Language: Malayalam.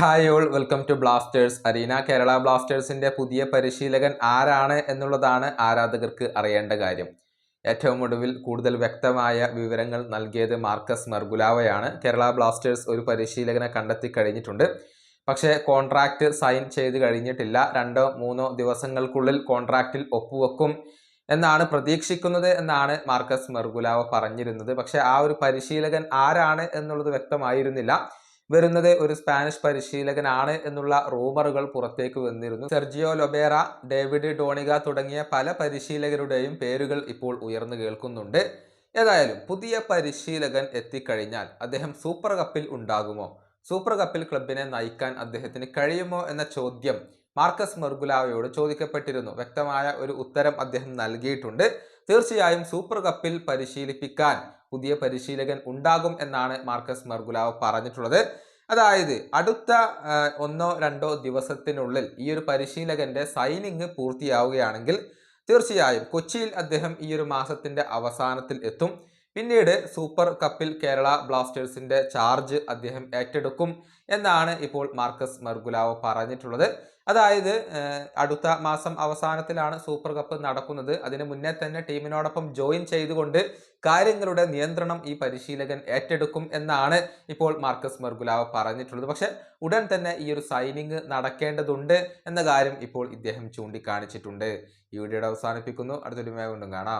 Hi all welcome to Blasters. Arena Kerala ബ്ലാസ്റ്റേഴ്സിന്റെ പുതിയ പരിശീലകൻ ആരാണ് എന്നുള്ളതാണ് ആരാധകർക്ക് അറിയേണ്ട കാര്യം. ഏറ്റവും ഒടുവിൽ കൂടുതൽ വ്യക്തമായ വിവരങ്ങൾ നൽകിയത് മാർക്കസ് മർഗുലാവയാണ്. കേരള ബ്ലാസ്റ്റേഴ്സ് ഒരു പരിശീലകനെ കണ്ടെത്തി കഴിഞ്ഞിട്ടുണ്ട്. പക്ഷേ കോൺട്രാക്റ്റ് സൈൻ ചെയ്ത് കഴിഞ്ഞിട്ടില്ല. രണ്ടോ മൂന്നോ ദിവസങ്ങൾക്കുള്ളിൽ കോൺട്രാക്റ്റിൽ ഒപ്പുവെക്കും എന്നാണ് പ്രതീക്ഷിക്കുന്നത് എന്നാണ് മാർക്കസ് മെർഗുലാവ പറഞ്ഞിരുന്നത്. പക്ഷേ ആ ഒരു പരിശീലകൻ ആരാണ് എന്നുള്ളത് വ്യക്തമായിരുന്നില്ല. വരുന്നത് ഒരു സ്പാനിഷ് പരിശീലകനാണ് എന്നുള്ള റൂമറുകൾ പുറത്തേക്ക് വന്നിരുന്നു. സെർജിയോ ലൊബേറ ഡേവിഡ് ഡോണിഗ തുടങ്ങിയ പല പരിശീലകരുടെയും പേരുകൾ ഇപ്പോൾ ഉയർന്നു കേൾക്കുന്നുണ്ട്. ഏതായാലും പുതിയ പരിശീലകൻ എത്തിക്കഴിഞ്ഞാൽ അദ്ദേഹം സൂപ്പർ കപ്പിൽ ഉണ്ടാകുമോ? സൂപ്പർ കപ്പിൽ ക്ലബിനെ നയിക്കാൻ അദ്ദേഹത്തിന് കഴിയുമോ എന്ന ചോദ്യം മാർക്കസ് മെർഗുലാവയോട് ചോദിക്കപ്പെട്ടിരുന്നു. വ്യക്തമായ ഒരു ഉത്തരം അദ്ദേഹം നൽകിയിട്ടുണ്ട്. തീർച്ചയായും സൂപ്പർ കപ്പിൽ പരിശീലിപ്പിക്കാൻ പുതിയ പരിശീലകൻ ഉണ്ടാകും എന്നാണ് മാർക്കസ് മെർഗുലാവ് പറഞ്ഞിട്ടുള്ളത്. അതായത് അടുത്ത ഒന്നോ രണ്ടോ ദിവസത്തിനുള്ളിൽ ഈ ഒരു പരിശീലകന്റെ സൈനിങ് പൂർത്തിയാവുകയാണെങ്കിൽ തീർച്ചയായും കൊച്ചിയിൽ അദ്ദേഹം ഈ ഒരു മാസത്തിന്റെ അവസാനത്തിൽ എത്തും. പിന്നീട് സൂപ്പർ കപ്പിൽ കേരള ബ്ലാസ്റ്റേഴ്സിന്റെ ചാർജ് അദ്ദേഹം ഏറ്റെടുക്കും എന്നാണ് ഇപ്പോൾ മാർക്കസ് മർഗുലാവോ പറഞ്ഞിട്ടുള്ളത്. അതായത് അടുത്ത മാസം അവസാനത്തിലാണ് സൂപ്പർ കപ്പ് നടക്കുന്നത്. അതിനു മുന്നേ തന്നെ ടീമിനോടൊപ്പം ജോയിൻ ചെയ്തുകൊണ്ട് കാര്യങ്ങളുടെ നിയന്ത്രണം ഈ പരിശീലകൻ ഏറ്റെടുക്കും എന്നാണ് ഇപ്പോൾ മാർക്കസ് മെർഗുലാവ് പറഞ്ഞിട്ടുള്ളത്. പക്ഷെ ഉടൻ തന്നെ ഈ ഒരു സൈനിങ് നടക്കേണ്ടതുണ്ട് എന്ന കാര്യം ഇപ്പോൾ ഇദ്ദേഹം ചൂണ്ടിക്കാണിച്ചിട്ടുണ്ട്. ഈ വീഡിയോയുടെ അവസാനിപ്പിക്കുന്നു. അടുത്തൊരു വീണ്ടും കാണാം.